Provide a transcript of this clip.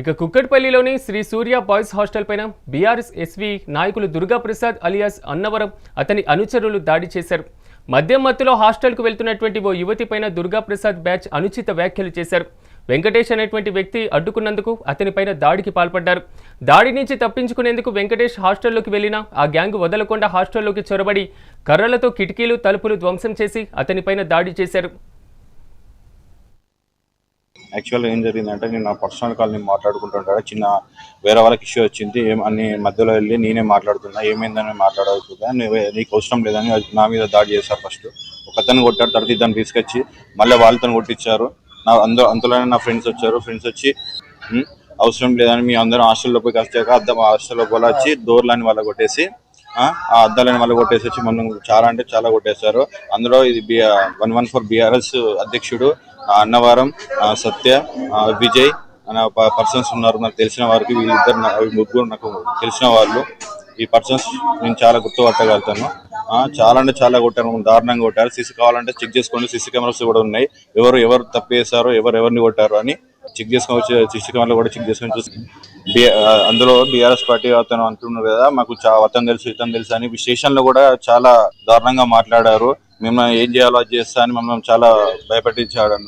ఇక కుక్కట్పల్లిలోని Shri Surya boys hostel పైన బీఆర్ఎస్ ఎస్వి నాయకులు దుర్గాప్రసాద్ అలియాస్ అన్నవరం అతని అనుచరులు దాడి చేశారు. మద్యం మత్తులో హాస్టల్కు వెళ్తున్నటువంటి ఓ యువతి పైన దుర్గాప్రసాద్ బ్యాచ్ అనుచిత వ్యాఖ్యలు చేశారు. వెంకటేష్ అనేటువంటి వ్యక్తి అడ్డుకున్నందుకు అతనిపైన దాడికి పాల్పడ్డారు. దాడి నుంచి తప్పించుకునేందుకు వెంకటేష్ హాస్టల్లోకి వెళ్ళినా ఆ గ్యాంగ్ వదలకుండా హాస్టల్లోకి చొరబడి కర్రలతో కిటికీలు తలుపులు ధ్వంసం చేసి అతనిపైన దాడి చేశారు. యాక్చువల్గా ఏం జరిగిందంటే నేను నా పర్సనల్ కాల్ నేను మాట్లాడుకుంటుంటాడు. చిన్న వేరే వాళ్ళకి ఇష్యూ వచ్చింది ఏం అని మధ్యలో వెళ్ళి నేనే మాట్లాడుతున్నా ఏమైందని మాట్లాడవుతుందా నీకు అవసరం లేదని నా మీద దాడి చేశారు ఫస్ట్ ఒకతను కొట్టాడు తర్వాత ఇద్దరు తీసుకొచ్చి మళ్ళీ వాళ్ళతో కొట్టించారు. నా అందరూ అంతలోనే నా ఫ్రెండ్స్ వచ్చారు. ఫ్రెండ్స్ వచ్చి అవసరం లేదని మీ అందరం పోయి వచ్చాక అద్దం హాస్టల్లో పోలా వచ్చి డోర్లని వాళ్ళ కొట్టేసి ఆ అద్దాలని మళ్ళీ కొట్టేసి వచ్చి మనం చాలా అంటే చాలా కొట్టేశారు. అందులో ఇది వన్ వన్ ఫోర్ బీఆర్ఎస్ అధ్యక్షుడు అన్నవరం సత్య విజయ్ అనే పర్సన్స్ ఉన్నారు. నాకు తెలిసిన వారికి వీళ్ళిద్దరు ముగ్గురు నాకు తెలిసిన వాళ్ళు. ఈ పర్సన్స్ నేను చాలా గుర్తుపట్టగలుగుతాను. ఆ, చాలా అంటే చాలా కొట్టారు. దారుణంగా కొట్టారు. సీసీ కావాలంటే చెక్ చేసుకోండి. సీసీ కెమెరాస్ కూడా ఉన్నాయి. ఎవరు ఎవరు తప్పు చేశారో ఎవరు ఎవరిని కొట్టారు అని చెక్ చేసుకోవచ్చు సీసీ కూడా చెక్ చేసుకొని చూసి బి- అందులో బీఆర్ఎస్ పార్టీ అతను అంటున్నారు కదా మాకు చా అతను తెలుసు ఇతను తెలుసు అని. విశేషంలో కూడా చాలా దారుణంగా మాట్లాడారు. మేము ఏం చేయాలో అది చేస్తా అని మమ్మల్ని చాలా భయపెట్టించాడు అని